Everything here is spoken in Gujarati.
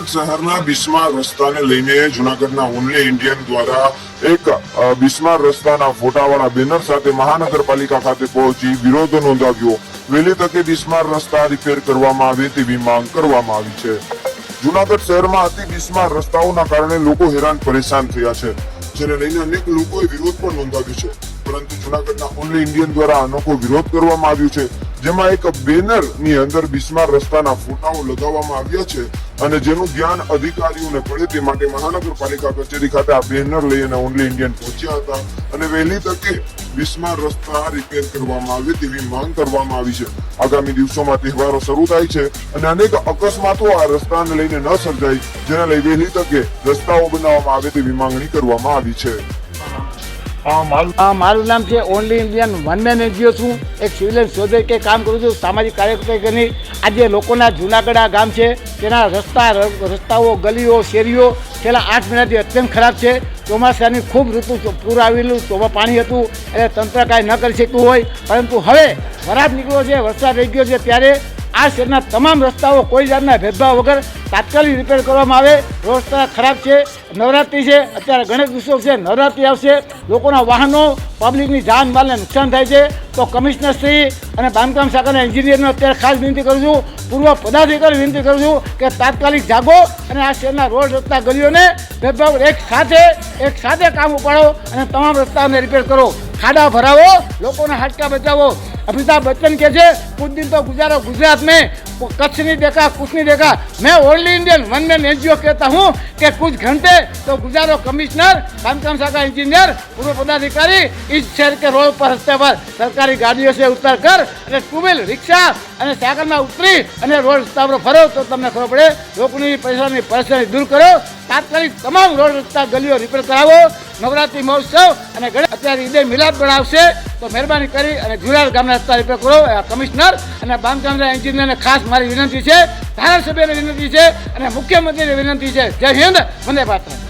જુનાગઢ શહેરના બિસ્માર રસ્તાને લઈને જુનાગઢના ઓનલી ઇન્ડિયન દ્વારા એક બિસ્માર રસ્તાના ફોટાવાળા બેનર સાથે મહાનગરપાલિકા ખાતે પહોંચી વિરોધ નોંધાવ્યો. વહેલી તકે બિસ્માર રસ્તા રિપેર કરવામાં આવે તેવી માંગ કરવામાં આવી છે. જુનાગઢ શહેરમાં અતિ બિસ્માર રસ્તાઓના કારણે લોકો હેરાન પરેશાન થયા છે, જેને લઈને અનેક લોકોએ વિરોધ પણ નોંધાવ્યો છે. પરંતુ જુનાગઢના ઓનલી ઇન્ડિયન દ્વારા અનોખો વિરોધ કરવામાં આવ્યો છે. જેમાં એક બેનરની અંદર બિસ્માર રસ્તાના ફોટાઓ લગાવવામાં આવ્યા છે અને જેનું ધ્યાન અધિકારીઓને પડે તે માટે મહાનગરપાલિકા કચેરી ખાતે આ બેનર લઈ અને ઓનલી ઇન્ડિયન પહોંચ્યા હતા અને વહેલી તકે બિસ્માર રસ્તા રિપેર કરવામાં આવે તેવી માંગ કરવામાં આવી છે. આગામી દિવસોમાં તહેવારો શરૂ થાય છે અને અનેક અકસ્માતો આ રસ્તાને લઈને ન સર્જાય, જેને લઈ વહેલી તકે રસ્તાઓ બનાવવામાં આવે તેવી માંગણી કરવામાં આવી છે. હા, મારું નામ છે only Indian one man NGO છું. એક સિવિલન શોધે કે કામ કરું છું. સામાજિક કાર્યકર્તાની આજે લોકોના જૂનાગઢ ગામ છે. તેના રસ્તા, રસ્તાઓ, ગલીઓ, શેરીઓ છેલ્લા આઠ મહિનાથી અત્યંત ખરાબ છે. ચોમાસાની ખૂબ ઋતુ પૂર આવેલું, ચોમા પાણી હતું. એટલે તંત્ર કાંઈ ન કરી શકતું હોય. પરંતુ હવે વરાપ નીકળ્યો છે, વરસાદ રહી ગયો છે. ત્યારે આ શહેરના તમામ રસ્તાઓ કોઈ જાતના ભેદભાવ વગર તાત્કાલિક રિપેર કરવામાં આવે. રસ્તા ખરાબ છે, નવરાત્રિ છે, અત્યારે ગણેશ ઉત્સવ છે, નવરાત્રિ આવશે. લોકોના વાહનો પબ્લિકની જાન માલને નુકસાન થાય છે. તો કમિશનર શ્રી અને બાંધકામ શાખાના એન્જિનિયરને અત્યારે ખાસ વિનંતી કરું છું, પૂર્વ પદાધિકારી વિનંતી કરું છું કે તાત્કાલિક જાગો અને આ શહેરના રોડ રસ્તા ગલીઓને ભેદભાવ એક સાથે એક સાથે કામ ઉપાડો અને તમામ રસ્તાઓને રિપેર કરો. ખાડા ભરાવો, લોકોના હાડકા બચાવો. अमिताभ बच्चन कैसे कुछ दिन तो गुजारा गुजरात में वो कच्छ नहीं देखा कुछ नहीं देखा मैं only Indian one man NGO कहता हूँ कि कुछ घंटे तो गुजारो कमिश्नर बांधकाम शाखा इंजीनियर पूर्व पदाधिकारी इस शहर के रोड पर रस्ते पर सरकारी गाड़ियों से उतर कर અને ટુ વ્હીલ રિક્ષા અને સાયકલમાં ઉતરી અને રોડ રસ્તા પર ફરો તો તમને ખબર પડે લોકોની પૈસાની પરેશાની દૂર કરો તાત્કાલિક તમામ રોડ રસ્તા ગલીઓ રિપેર કરાવો, નવરાત્રિ મહોત્સવ અને અત્યારે ઈદે મિલાપ પણ આવશે તો મહેરબાની કરી અને જુરાલ ગામના રસ્તા રિપેર કરો. કમિશનર અને બાંધકામના એન્જિનિયરને ખાસ મારી વિનંતી છે. ધારાસભ્યને વિનંતી છે અને મુખ્યમંત્રીને વિનંતી છે. જય હિન્દ, વંદે માતરમ